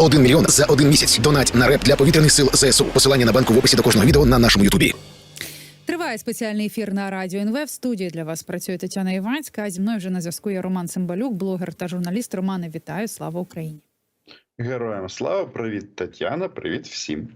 1 мільйон за один місяць. Донать на реп для повітряних сил ЗСУ. Посилання на банку в описі до кожного відео на нашому Ютубі. Триває спеціальний ефір на радіо НВ. В студії для вас працює Тетяна Іванська. Зі мною вже на зв'язку є Роман Цимбалюк, блогер та журналіст. Романе, вітаю! Слава Україні! Героям слава, привіт, Тетяна, привіт всім.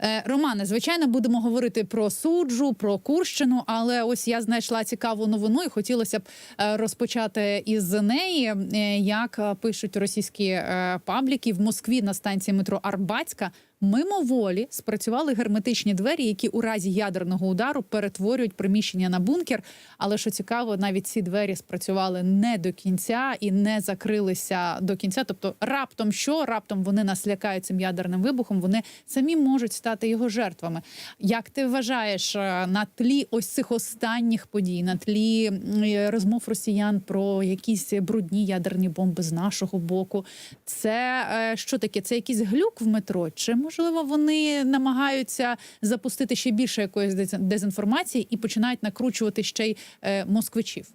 Е, Романе, звичайно, будемо говорити про суджу, про Курщину, але ось я знайшла цікаву новину і хотілося б е, розпочати із неї. Е, Як е, пишуть російські пабліки в Москві на станції метро Арбатська. Мимоволі спрацювали герметичні двері, які у разі ядерного удару перетворюють приміщення на бункер. Але що цікаво, навіть ці двері спрацювали не до кінця і не закрилися до кінця. Тобто, раптом що раптом вони нас лякають цим ядерним вибухом, вони самі можуть стати його жертвами. Як ти вважаєш е, на тлі ось цих останніх подій, на тлі е, розмов росіян про якісь брудні ядерні бомби з нашого боку? Це е, що таке? Це якийсь глюк в метро? Чи можливо вони намагаються запустити ще більше якоїсь дез- дезінформації і починають накручувати ще й е, москвичів?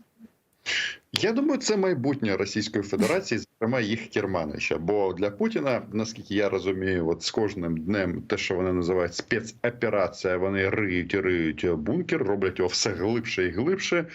Я думаю, це майбутнє Російської Федерації, зокрема їх керманича. Бо для Путіна, наскільки я розумію, от з кожним днем те, що вони називають спецоперація, вони риють риють бункер, роблять його все глибше і глибше.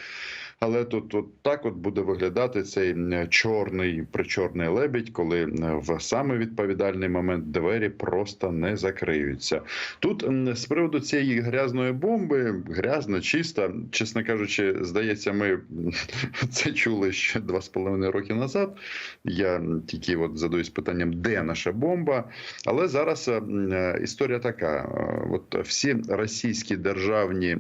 Але тут от так от буде виглядати цей чорний причорний лебідь, коли в саме відповідальний момент двері просто не закриються. Тут з приводу цієї грязної бомби, грязно, чисто, чесно кажучи, здається, ми це чули ще два з половиною роки назад. Я тільки от задаюсь питанням, де наша бомба. Але зараз історія така: Е, от всі російські державні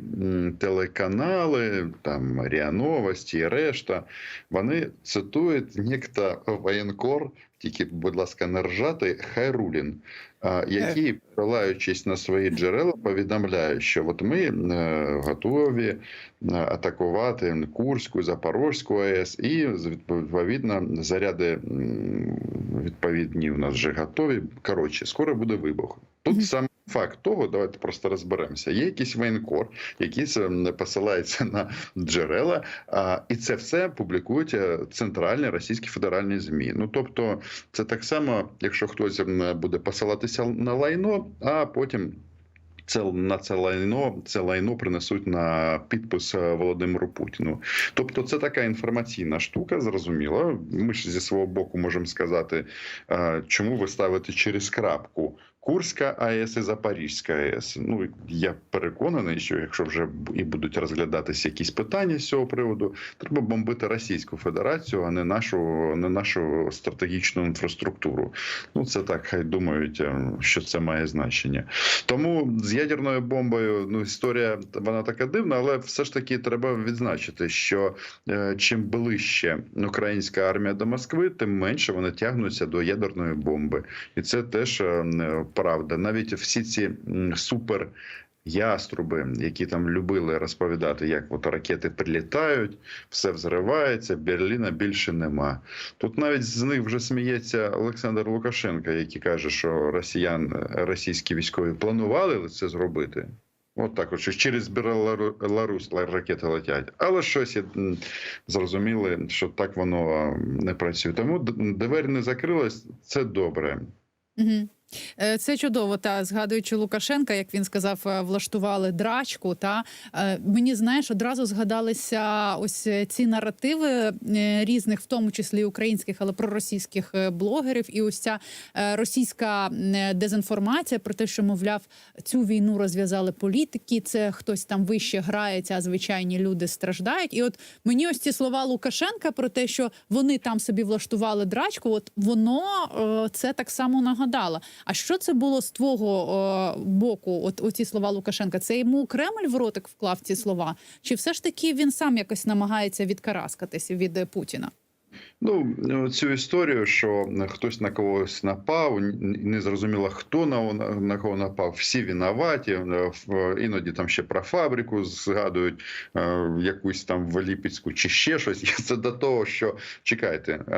телеканали, там РІА Новості і решта, вони цитують нікта воєнкор, тільки, будь ласка, не ржати, Хайрулін, який, посилаючись на свої джерела, повідомляє, що от ми е, готові е, атакувати Курську, Запорозьку АЕС, і відповідно заряди відповідні у нас вже готові. Коротше, скоро буде вибух. Тут Мгм. Факт того, давайте просто розберемося. Є якийсь воєнкор, який посилається на джерела, і це все публікують е, центральні російські федеральні змі. Ну тобто, це так само, якщо хтось буде посилатися на лайно, а потім. Це на це лайно, це лайно принесуть на підпис е, Володимиру Путіну. Тобто, це така інформаційна штука, зрозуміло. Ми ж зі свого боку можемо сказати, е, чому ви ставите через крапку Курська АЕС і Запорізька АЕС. Ну я переконаний, що якщо вже і будуть розглядатися якісь питання з цього приводу, треба бомбити Російську Федерацію, а не нашу, не нашу стратегічну інфраструктуру. Ну це так, хай думають, е, що це має значення. Тому з ядерною бомбою ну історія вона така дивна, але все ж таки треба відзначити, що е, чим ближче українська армія до Москви, тим менше вони тягнуться до ядерної бомби, і це теж е, правда. Навіть всі ці супер. Яструби, які там любили розповідати, як от ракети прилітають, все взривається, Берліна більше нема. Тут навіть з них вже сміється Олександр Лукашенко, який каже, що росіян, російські військові планували це зробити. От так, що через Білорусь ракети летять. Але щось зрозуміли, що так воно не працює. Тому двері не закрилась, це добре. Угу. Це чудово. Та згадуючи Лукашенка, як він сказав, е, влаштували драчку. Та е, мені знаєш, одразу згадалися ось е, ці наративи е, різних, в тому числі українських, але проросійських е, блогерів, і ось ця е, російська е, дезінформація про те, що мовляв, цю війну розв'язали політики. Це хтось там вище грається, а звичайні люди страждають. І от мені ось ці слова Лукашенка про те, що вони там собі влаштували драчку, от воно е, це так само нагадало. А що це було з твого е, боку? От оці слова Лукашенка? Це йому Кремль в ротик вклав ці слова? Чи все ж таки він сам якось намагається відкараскатися від е, Путіна? Ну, цю історію, що хтось на когось напав, не зрозуміло, хто на, на кого напав, всі винуваті. Іноді там ще про фабрику згадують е, якусь там в Ліпецьку чи ще щось. Це до того, що чекайте, е,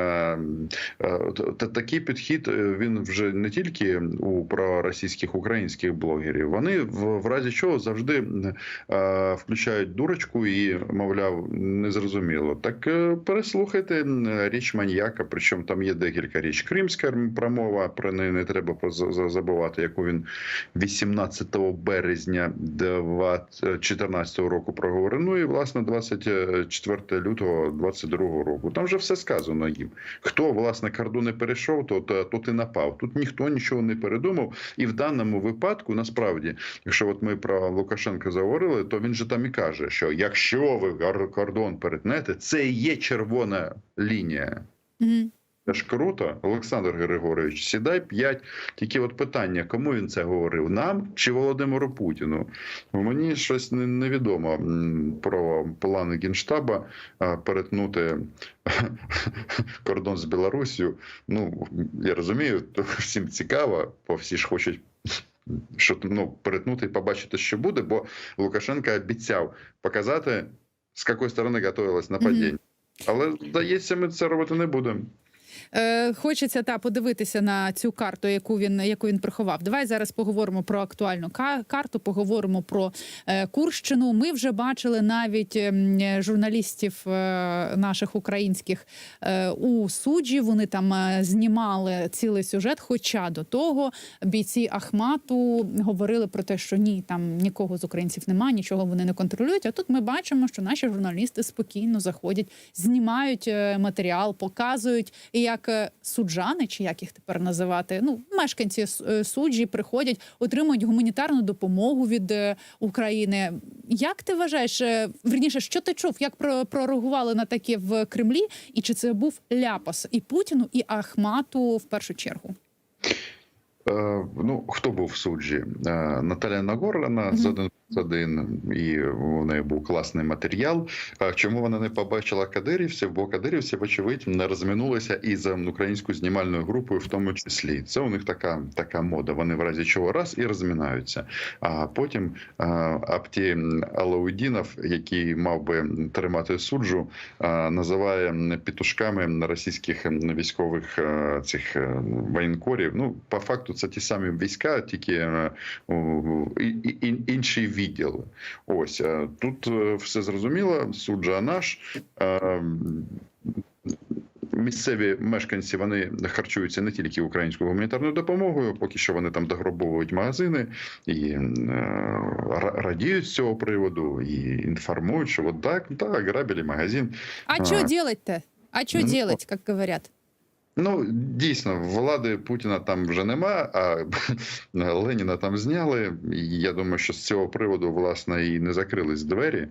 е, та- такий підхід е, він вже не тільки у проросійських українських блогерів. Вони в, разі чого завжди е, включають дурочку і, мовляв, незрозуміло. Так е, переслухайте річ маніяка. Причому там є декілька річ. Кримська промова про неї не треба забувати, яку він 18 березня 2014 року проговорив. Ну і власне 24 лютого 22 року. Там вже все сказано їм. Хто власне кордони перейшов, то, то, то ти напав. Тут ніхто нічого не передумав. І в даному випадку, насправді, якщо от ми про Лукашенка заговорили, то він же там і каже, що якщо ви кор- кордон перетнете, це і є червона лінія. Це ж круто, Олександр Григорович, сідай п'ять. Тільки от питання, кому він це говорив? Нам чи Володимиру Путіну? Мені щось невідомо про плани Генштаба перетнути кордон з Білоруссю. Ну я розумію, всім цікаво, бо всі ж хочуть. Що ну, перетнути і побачити, що буде, бо Лукашенко обіцяв показати, з якої сторони готувалось нападіння. Але здається, ми це робити не будемо. Е, хочеться та подивитися на цю карту, яку він яку він приховав. Давай зараз поговоримо про актуальну карту. Поговоримо про е, Курщину. Ми вже бачили навіть ем, журналістів е, наших українських е, у суджі. Вони там знімали цілий сюжет. Хоча до того бійці Ахмату говорили про те, що ні, там нікого з українців немає, нічого вони не контролюють. А тут ми бачимо, що наші журналісти спокійно заходять, знімають матеріал, показують, і як е, суджани, чи як їх тепер називати, ну мешканці е, суджі приходять, отримують гуманітарну допомогу від е, України. Як ти вважаєш, верніше, що ти чув, як про прореагували на таке в Кремлі, і чи це був ляпас і Путіну, і Ахмату в першу чергу? Ну, хто був в суджі? Е, Наталя Нагорна з один один, і у неї був класний матеріал. Чому вона не побачила кадирівців? Бо кадирівці, вочевидь, не розминулися із ем, українською знімальною групою, в тому числі. Це у них така, така мода. Вони в разі чого раз і розминаються. А потім Апті Алаудінов, який мав би тримати суджу, називає пітушками російських військових цих е, воєнкорів. Ну, по факту, це ті самі війська, тільки е, у- і- і- інший відділ. Ось е, тут е, все зрозуміло. Суджа наш. Е, Місцеві мешканці вони харчуються не тільки українською гуманітарною допомогою, поки що вони там догробовують магазини і радіють з цього приводу, і інформують, що от так, так, грабили магазин. А що делать-то? А що Ну, делать, як говорять? Ну, дійсно, влади Путіна там вже нема, а Леніна там зняли. Я думаю, що з цього приводу, власне, і не закрились двері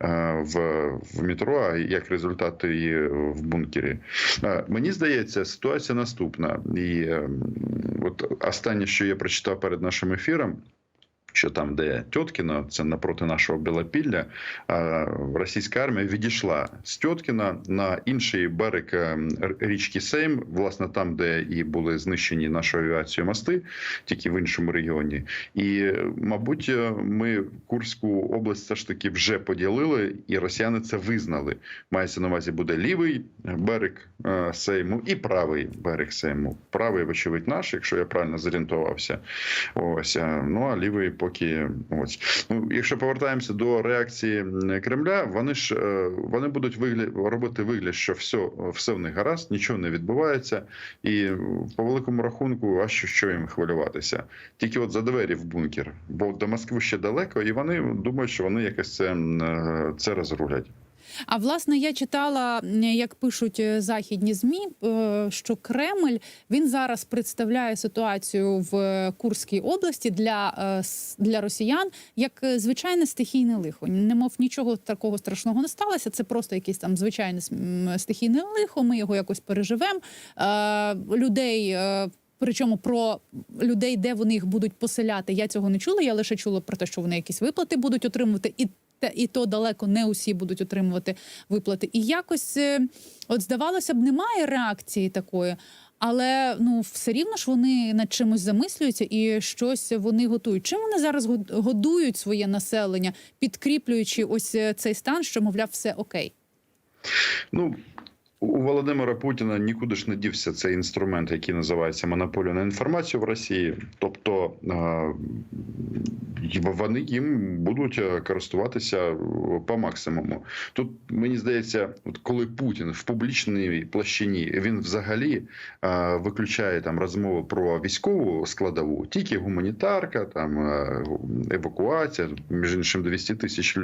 е, в, в метро, а як результат і в бункері. Е, Мені здається, ситуація наступна. І е, от останнє, що я прочитав перед нашим ефіром. Що там, де Тьоткіно, це напроти нашого Білопілля, російська армія відійшла з Тьоткіна на інший берег е, річки Сейм, власне, там, де і були знищені нашою авіацією мости, тільки в іншому регіоні. І, мабуть, е, ми Курську область все ж таки вже поділили, і росіяни це визнали. Мається на увазі буде лівий берег е, Сейму і правий берег Сейму. Правий, вочевидь, наш, якщо я правильно зорієнтувався. Ось ну а лівий поки ось. Ну, якщо повертаємося до реакції Кремля, вони ж е, вони будуть вигляд робити вигляд, що все, все в них гаразд, нічого не відбувається, і по великому рахунку, а що, що їм хвилюватися? Тільки от за двері в бункер, бо до Москви ще далеко, і вони думають, що вони якось це, е, це розрулять. А власне я читала, як пишуть е, західні змі, е, що Кремль він зараз представляє ситуацію в е, Курській області для, для росіян як звичайне стихійне лихо. Немов нічого такого страшного не сталося. Це просто якесь там звичайне стихійне лихо. Ми його якось переживемо. Людей. Причому про людей, де вони їх будуть поселяти, я цього не чула. Я лише чула про те, що вони якісь виплати будуть отримувати, і і то далеко не усі будуть отримувати виплати. І якось, е, от здавалося б, немає реакції такої. Але ну все рівно ж вони над чимось замислюються і щось вони готують. Чим вони зараз годують своє населення, підкріплюючи ось е, цей стан, що мовляв, все окей. Ну у Володимира Путіна нікуди ж не дівся цей інструмент, який називається монополія на інформацію в Росії. Тобто е, вони їм будуть е, користуватися е, по максимуму. Тут мені здається, от коли Путін в публічній площині він взагалі виключає там розмови про військову складову, тільки гуманітарка, там евакуація, між іншим 200 тисяч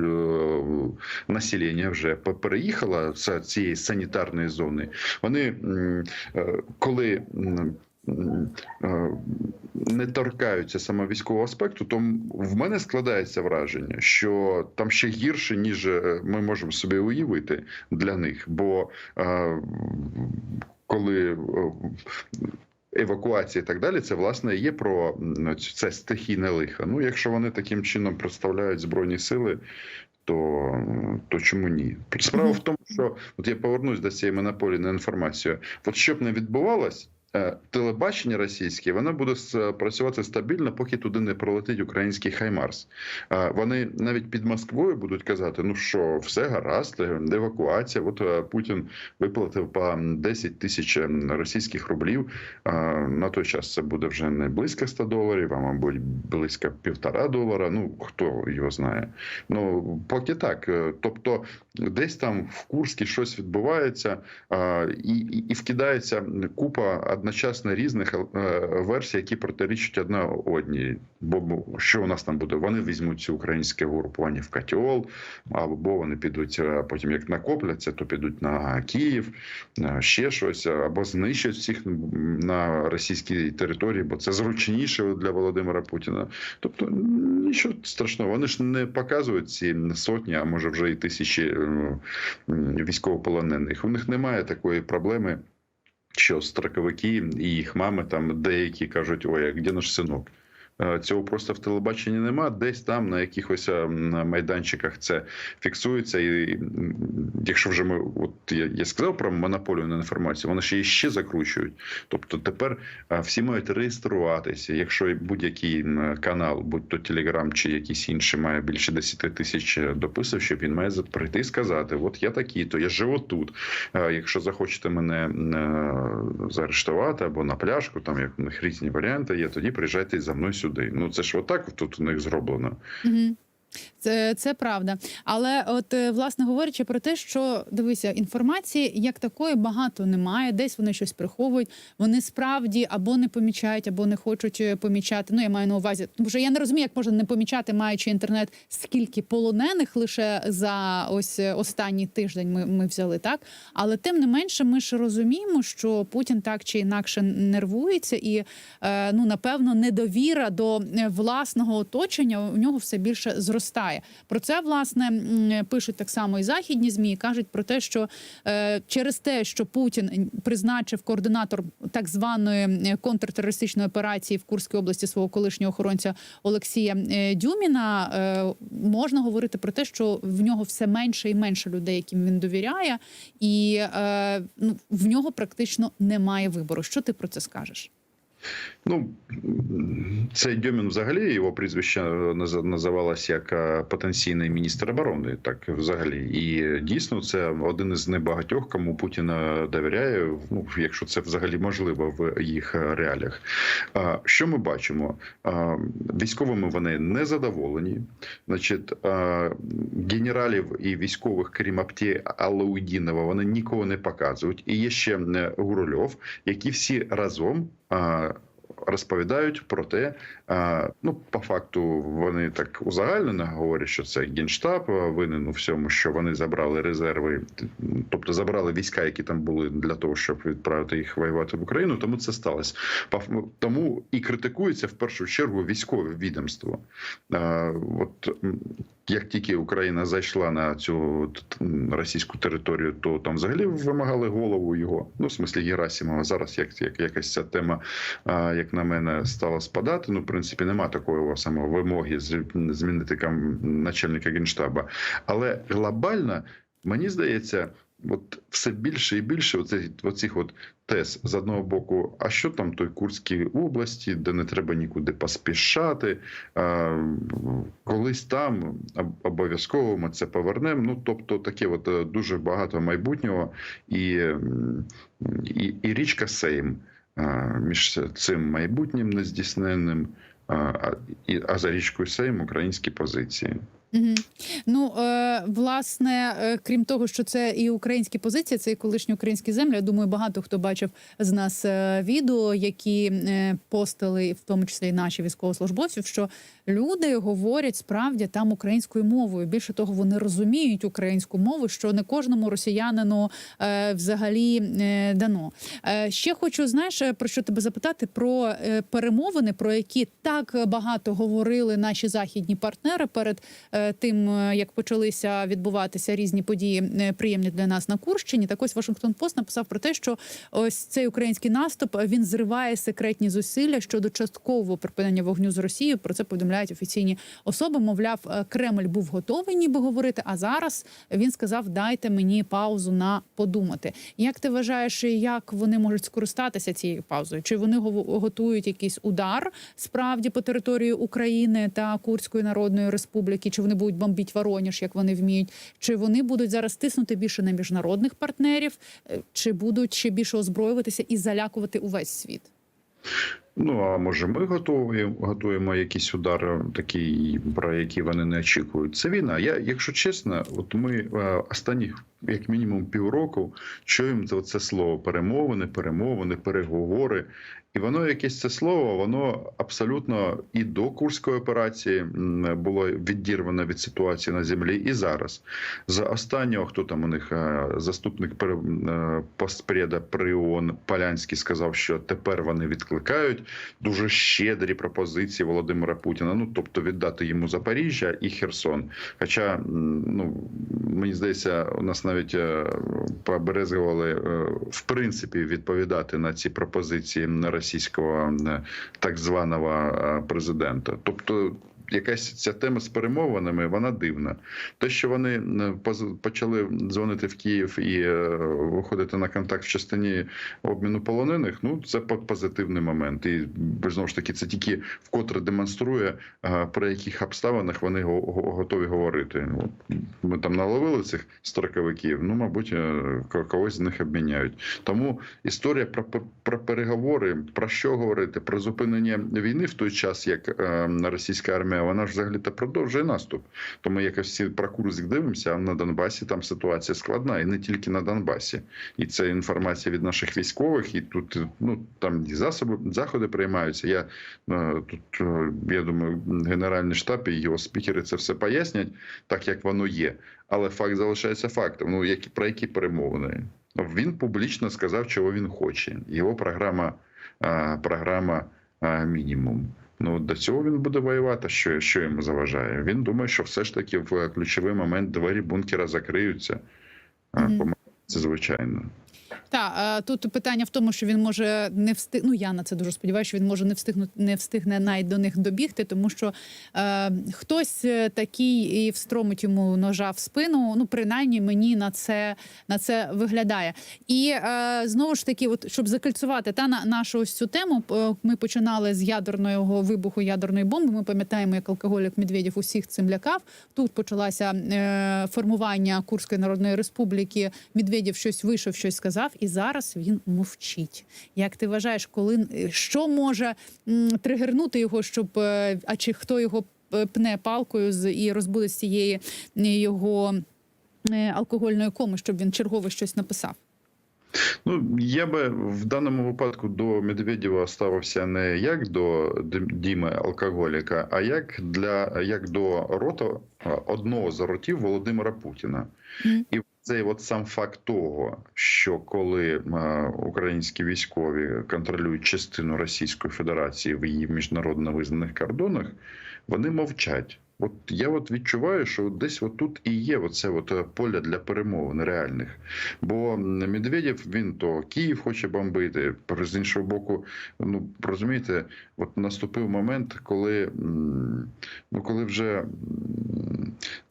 населення вже переїхало з цієї санітарної зони. Вони е, коли. е, Не торкаються саме військового аспекту, то в мене складається враження, що там ще гірше, ніж е, ми можемо собі уявити для них. Бо коли евакуація і так далі, це власне є про це стихійне лихо. Ну, якщо вони таким чином представляють збройні сили. То, то чому ні? Справа в тому, що от я повернусь до цієї монополії на інформацію. От щоб не відбувалось, телебачення російське воно буде працювати стабільно, поки туди не пролетить український Хаймарс. Е, Вони навіть під Москвою будуть казати: ну що, все гаразд, е, евакуація. От е, Путін виплатив по 10 тисяч е, російських рублів. Е, На той час це буде вже не близько 100 доларів, а мабуть близько півтора долара. Ну хто його знає. Ну поки так. Е, Тобто, десь там в Курській щось відбувається, і, і, і вкидається купа одночасно різних е, версій, які протирічать одна одній. Бо що у нас там буде? Вони візьмуть ці українське угрупування в котел, або вони підуть е, потім, як накопляться, то підуть на Київ, ще щось, або знищать всіх на російській території, бо це зручніше для Володимира Путіна. Тобто нічого страшного. Вони ж не показують ці сотні, а може вже і тисячі е, військовополонених. У них немає такої проблеми, що строковики і їх мами там деякі кажуть: ой, а де наш синок? Е, Цього просто в телебаченні нема. Десь там на якихось е, майданчиках це фіксується. І якщо вже ми, от я, я сказав про монополію на інформацію, вони ще ще закручують. Тобто тепер е, всі мають реєструватися. Якщо будь-який канал, будь то Телеграм чи якийсь інший, має більше 10 тисяч дописувачів, він має прийти і сказати: От я такий, то я живу тут. Е, Якщо захочете мене е, заарештувати або на пляшку, там як у них різні варіанти є, тоді приїжджайте за мною сюди. Ну це ж отак тут у них зроблено. Угу. Це, це правда. Але от е, власне говорячи про те, що дивися, інформації як такої багато немає. Десь вони щось приховують. Вони справді або не помічають, або не хочуть е, помічати. Ну я маю на увазі, тому що я не розумію, як можна не помічати, маючи інтернет, скільки полонених лише за ось е, останній тиждень ми, ми взяли так. Але тим не менше, ми ж розуміємо, що Путін так чи інакше нервується, і ну напевно недовіра до власного оточення у нього все більше зростає. Про це власне пишуть так само і західні змі. Кажуть про те, що е, через те, що Путін призначив координатор так званої контртерористичної операції в Курській області свого колишнього охоронця Олексія е, Дюміна, е, можна говорити про те, що в нього все менше і менше людей, яким він довіряє, і ну, в нього практично немає вибору. Що ти про це скажеш? Ну цей Дьомін взагалі його прізвище наз- називалось як е, потенційний міністр оборони. Так взагалі, і дійсно це один із небагатьох, кому Путін довіряє. Ну якщо це взагалі можливо в їх реаліях. Що ми бачимо? Військовими вони не задоволені. Значить, генералів і військових, крім Апті Алаудінова, вони нікого не показують. І є ще е, Гурульов, які всі разом. Розповідають про те, ну по факту вони так узагальнено говорять, що це генштаб винен у всьому, що вони забрали резерви, тобто забрали війська, які там були для того, щоб відправити їх воювати в Україну. Тому це сталося. Тому і критикується в першу чергу військове відомство. От як тільки Україна зайшла на цю російську територію, то там взагалі вимагали голову його. Ну, в смислі Герасимова. Зараз як, як якась ця тема, як на мене, стала спадати. Ну, принципі, нема такої самого вимоги змінити начальника генштаба. Але глобально мені здається. От все більше і більше оцих, оцих от тез з одного боку, а що там той Курській області, де не треба нікуди поспішати, а, колись там обов'язково ми це повернемо. Ну тобто таке, от е, дуже багато майбутнього, і, і, і річка Сейм між цим майбутнім нездійсненним. а, а, за річкою Сейм українські позиції. Ну е, власне, е, крім того, що це і українські позиції, це і колишні українські землі. Я думаю, багато хто бачив з нас е, відео, які постили, в тому числі і наші військовослужбовці, що люди говорять справді там українською мовою. Більше того, вони розуміють українську мову, що не кожному росіянину взагалі е, дано. Ще хочу знаєш про що тебе запитати про перемовини, про які так багато говорили наші західні партнери перед тим, е, як почалися відбуватися різні події, е, приємні для нас на Курщині. Так ось Вашингтон Пост написав про те, що ось цей український наступ е, він зриває секретні зусилля щодо часткового припинення вогню з Росією. Про це повідомляють офіційні особи. Мовляв, Кремль був готовий ніби говорити. А зараз він сказав: дайте мені паузу на подумати. Як ти вважаєш, як вони можуть скористатися цією паузою? Чи вони готують якийсь удар справді по території України та Курської Народної Республіки? Чи вони будуть бомбити Вороніж, як вони вміють? Чи вони будуть зараз тиснути більше на міжнародних партнерів, Е, чи будуть ще більше озброюватися і залякувати увесь світ? Ну а може, ми готові готуємо якийсь удар, такий про який вони не очікують. Це війна. Я, якщо чесно, от ми е, останніх як мінімум півроку чуємо це, це слово перемовини, перемовини, переговори. І воно якесь це слово, воно абсолютно і до курської операції було відірвано від ситуації на землі, і зараз. За останнього, хто там у них е, заступник е, постпреда при ООН Полянський сказав, що тепер вони відкликають дуже щедрі пропозиції Володимира Путіна. Ну тобто віддати йому Запоріжжя і Херсон. Хоча ну мені здається, у нас навіть е, поберезгували в принципі відповідати на ці пропозиції російського е, так званого е, президента. Тобто. Якась ця тема з перемовинами, вона дивна. Те, що вони почали дзвонити в Київ і е, виходити на контакт в частині обміну полонених, ну це по- позитивний момент. І знову ж таки, це тільки вкотре демонструє, про яких обставинах вони го- го- готові говорити. От ми там наловили цих строковиків. Ну, мабуть, е, когось з них обміняють. Тому історія про, про переговори, про що говорити, про зупинення війни в той час, як е, російська армія, вона ж взагалі то продовжує наступ. То ми якось всі про Курськ дивимося, а на Донбасі там ситуація складна, і не тільки на Донбасі. І це інформація від наших військових, і тут ну там і засоби заходи приймаються. Я е, тут е, я думаю, генеральний штаб і його спікери це все пояснять, так як воно є. Але факт залишається фактом. Ну які про які перемовини? Він публічно сказав, чого він хоче. Його програма, е, програма мінімум. Ну до цього він буде воювати. Що, що йому заважає? Він думає, що все ж таки в ключовий момент двері бункера закриються. Mm -hmm. Це звичайно. Та е, тут питання в тому, що він може не встиг. Ну я на це дуже сподіваюся, що він може не встигнути, не встигне навіть до них добігти, тому що е, хтось е, такий і встромить йому ножа в спину. Ну принаймні мені на це на це виглядає. І е, знову ж таки, от щоб закальцювати та на нашу ось цю тему, ми починали з ядерного вибуху ядерної бомби. Ми пам'ятаємо, як алкоголік Медведєв усіх цим лякав. Тут почалася е, формування Курської народної республіки. Медведєв щось вийшов, щось сказав, і зараз він мовчить. Як ти вважаєш, коли що може м, тригернути його, щоб е, а чи хто його пне палкою з і розбуде з цієї е, його е, алкогольної коми, щоб він чергове щось написав? Ну, я би в даному випадку до Медведєва ставився не як до Діми алкоголіка, а як для як до рота одного з ротів Володимира Путіна. Мгм. І цей от сам факт того, що коли українські військові контролюють частину Російської Федерації в її міжнародно визнаних кордонах, вони мовчать. От я от відчуваю, що десь от тут і є оце от е, поле для перемовин реальних. Бо Медведєв він то Київ хоче бомбити, з іншого боку, ну розумієте, от наступив момент, коли ну коли вже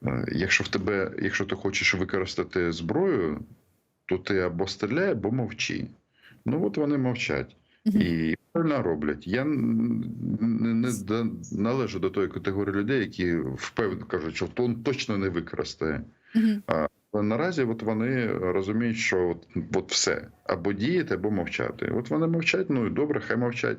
е, якщо в тебе, якщо ти хочеш використати зброю, то ти або стріляй, або мовчи. Ну от вони мовчать. І правильно роблять. Я не, належу до тої категорії людей, які впевнено кажуть, що він точно не використає. Але наразі от вони розуміють, що от, от все або діяти, або мовчати. От вони мовчать, ну і добре, хай мовчать.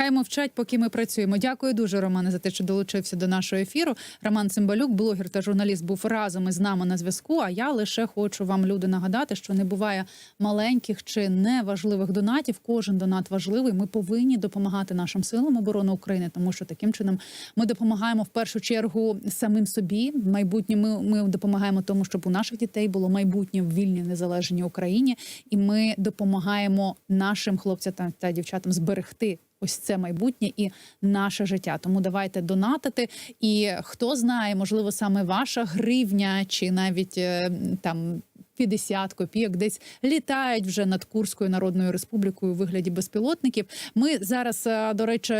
Хай мовчать, поки ми працюємо. Дякую дуже, Романе, за те, що долучився до нашого ефіру. Роман Цимбалюк, блогер та журналіст, був разом із нами на зв'язку. А я лише хочу вам, люди, нагадати, що не буває маленьких чи неважливих донатів. Кожен донат важливий. Ми повинні допомагати нашим силам оборони України, тому що таким чином ми допомагаємо в першу чергу самим собі. Майбутнє ми, ми допомагаємо тому, щоб у наших дітей було майбутнє в вільній незалежній Україні, і ми допомагаємо нашим хлопцям та, та дівчатам зберегти. Ось це майбутнє і наше життя. Тому давайте донатити. І хто знає, можливо, саме ваша гривня чи навіть е, там. 50 копійок десь літають вже над Курською народною республікою у вигляді безпілотників. Ми зараз, е, до речі,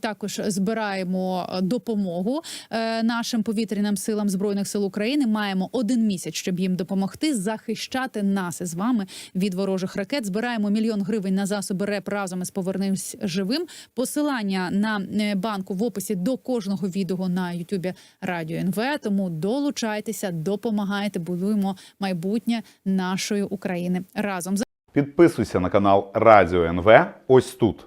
також збираємо е, допомогу е, нашим повітряним силам збройних сил України. Маємо один місяць, щоб їм допомогти захищати нас із вами від ворожих ракет. Збираємо мільйон гривень на засоби РЕП разом із повернемось живим. Посилання на банку в описі до кожного відео на Ютубі Радіо НВ. Тому долучайтеся, допомагайте, будуємо майбутнє нашої України разом. Підписуйся на канал Радіо НВ ось тут.